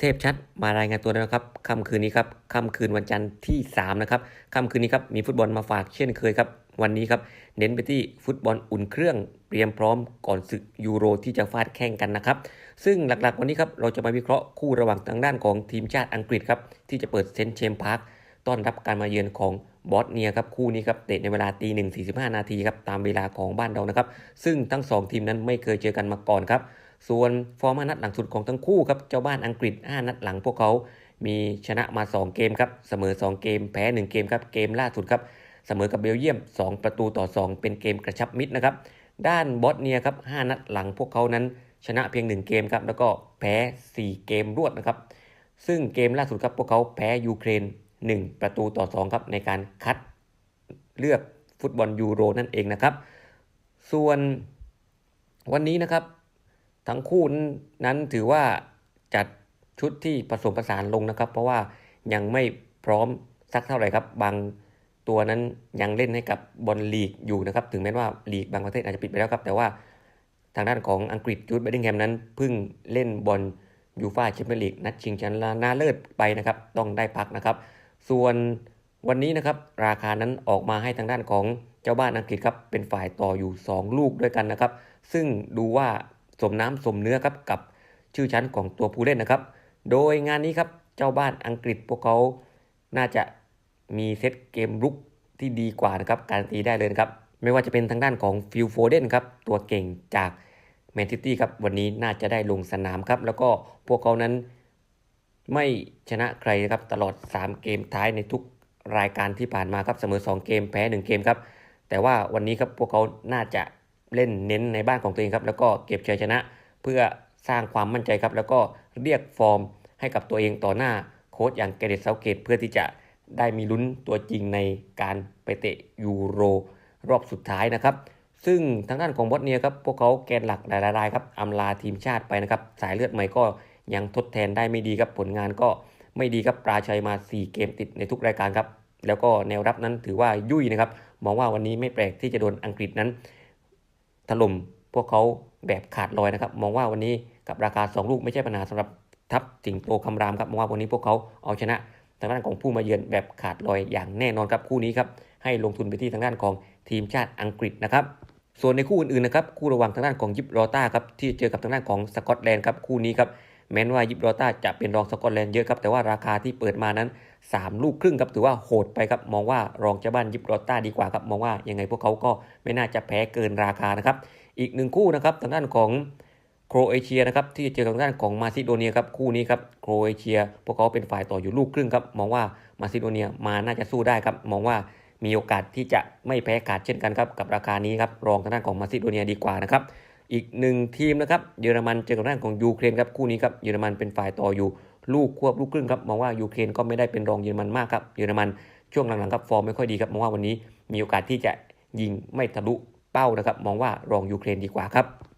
เทพชัดมารายงานตัวแล้วนะครับค่ำคืนนี้ครับค่ำคืนวันจันทร์ที่ 3 นะครับค่ำคืนนี้ครับมีฟุตบอลมาฝากเช่นเคยครับ วันนี้ครับเน้นไปที่ฟุตบอลอุ่นเครื่องเตรียมพร้อมก่อนศึกยูโรที่จะฟาดแข่งกันนะครับ ซึ่งหลักๆวันนี้ครับเราจะมาวิเคราะห์คู่ระหว่างทางด้านของทีมชาติอังกฤษครับที่จะเปิดเซนต์เชมพาร์คต้อนรับการมาเยือนของบอสเนียครับคู่นี้ครับเตะในเวลาตีหนึ่งสี่สิบห้านาทีครับตามเวลาของบ้านเรานะครับ ซึ่งทั้งสองทีมนั้นไม่เคยเจอกันมาก่อนครับ ส่วนฟอร์มนัดหลังสุดของทั้งคู่ครับเจ้าบ้านอังกฤษ 5 นัดหลังพวกเขามีชนะมา 2 เกมครับเสมอ 2 เกมแพ้ 1 เกมครับเกมล่าสุดครับเสมอกับเบลเยียม 2 ประตูต่อ 2 เป็นเกมกระชับมิตรนะครับด้านบอสเนียครับ5นัดหลังพวกเขานั้นชนะเพียง 1 เกมครับแล้วก็แพ้ 4 เกมรวดนะครับซึ่งเกมล่าสุดครับพวกเขาแพ้ยูเครน 1 ประตูต่อ2ครับในการคัดเลือกฟุตบอลยูโรนั่นเองนะครับ ส่วนวันนี้นะครับ ทั้งคู่นั้นถือว่าจัดชุดที่ผสมผสานลงนะครับ เพราะว่ายังไม่พร้อมสักเท่าไหร่ครับ บางตัวนั้นยังเล่นให้กับบอลลีกอยู่นะครับ ถึงแม้ว่าลีกบางประเทศอาจจะปิดไปแล้วครับ แต่ว่าทางด้านของอังกฤษจูดเบดดิงแฮมนั้นเพิ่งเล่นบอลยูฟ่าแชมเปี้ยนลีกนัดชิงชนะเลิศไปนะครับ ต้องได้พักนะครับ ส่วนวันนี้นะครับราคานั้นออกมาให้ทางด้านของเจ้าบ้านอังกฤษครับเป็นฝ่ายต่ออยู่ 2 ลูกด้วยกันนะครับ ซึ่งดูว่า สมน้ำสมเนื้อครับกับชื่อชั้นของตัวผู้เล่นนะครับ โดยงานนี้ครับเจ้าบ้านอังกฤษพวกเขาน่าจะมีเซตเกมรุกที่ดีกว่านะครับการตีได้เลยครับไม่ว่าจะเป็นทางด้านของฟิลโฟเดนครับตัวเก่งจากแมนซิตี้ครับวันนี้น่าจะได้ลงสนามครับแล้วก็พวกเขานั้นไม่ชนะใครนะครับตลอด 3 เกมท้ายในทุกรายการที่ผ่านมาครับเสมอ 2 เกมแพ้ 1 เกมครับแต่ว่าวันนี้ครับพวกเขาน่าจะ เล่นเน้นในบ้านของตัวเองครับ แล้วก็เก็บชัยชนะ เพื่อสร้างความมั่นใจครับ แล้วก็เรียกฟอร์มให้กับตัวเองต่อหน้าโค้ชอย่างเกเรตเซาเกตเพื่อที่จะได้มีลุ้นตัวจริงในการไปเตะยูโรรอบสุดท้ายนะครับ ซึ่งทางด้านของบอสเนียครับ พวกเขาแกนหลักหลายรายครับอำลาทีมชาติไปนะครับ สายเลือดใหม่ก็ยังทดแทนได้ไม่ดีครับผลงานก็ไม่ดีครับปราชัยมา 4 เกมติดในทุกรายการครับ แล้วก็แนวรับนั้นถือว่ายุ่ยนะครับ มองว่าวันนี้ไม่แปลกที่จะโดนอังกฤษนั้น ถล่มพวกเขาแบบขาดลอยนะครับ มองว่าวันนี้กับราคา 2 ลูกไม่ใช่ปัญหาสำหรับทัพสิงโตคำรามครับมองว่าวันนี้พวกเขาเอาชนะทางด้านของผู้มาเยือนแบบขาดลอยอย่างแน่นอนครับคู่นี้ครับให้ลงทุนไปที่ทางด้านของทีมชาติอังกฤษนะครับส่วนในคู่อื่นๆนะครับคู่ระหว่างทางด้านของยิบรอต้าครับที่เจอกับทางด้านของสกอตแลนด์ครับคู่นี้ครับ แม้ว่ายิบรอต้าจะเป็นรองสกอตแลนด์เยอะครับ แต่ว่าราคาที่เปิดมานั้น 3 ลูกครึ่งครับถือว่าโหดไปครับ มองว่ารองเจ้าบ้านยิบรอต้าดีกว่าครับ มองว่ายังไงพวกเขาก็ไม่น่าจะแพ้เกินราคานะครับ อีกหนึ่งคู่นะครับทางด้านของโครเอเชียนะครับที่เจอกับทางด้านของมาซิโดเนียครับคู่นี้ครับโครเอเชีย พวกเขาเป็นฝ่ายต่ออยู่ลูกครึ่งครับมองว่ามาซิโดเนียมาน่าจะสู้ได้ครับมองว่ามีโอกาสที่จะไม่แพ้ขาดเช่นกันครับกับราคานี้ครับรองทางด้านของมาซิโดเนียดีกว่านะครับ อีกหนึ่งทีมนะครับเยอรมันเจอกับทางของยูเครนครับคู่นี้ครับเยอรมันเป็นฝ่ายต่ออยู่ลูกควบลูกครึ่งครับมองว่ายูเครนก็ไม่ได้เป็นรองเยอรมันมากครับเยอรมันช่วงหลังๆครับฟอร์มไม่ค่อยดีครับมองว่าวันนี้มีโอกาสที่จะยิงไม่ทะลุเป้านะครับ มองว่ารองยูเครนดีกว่าครับ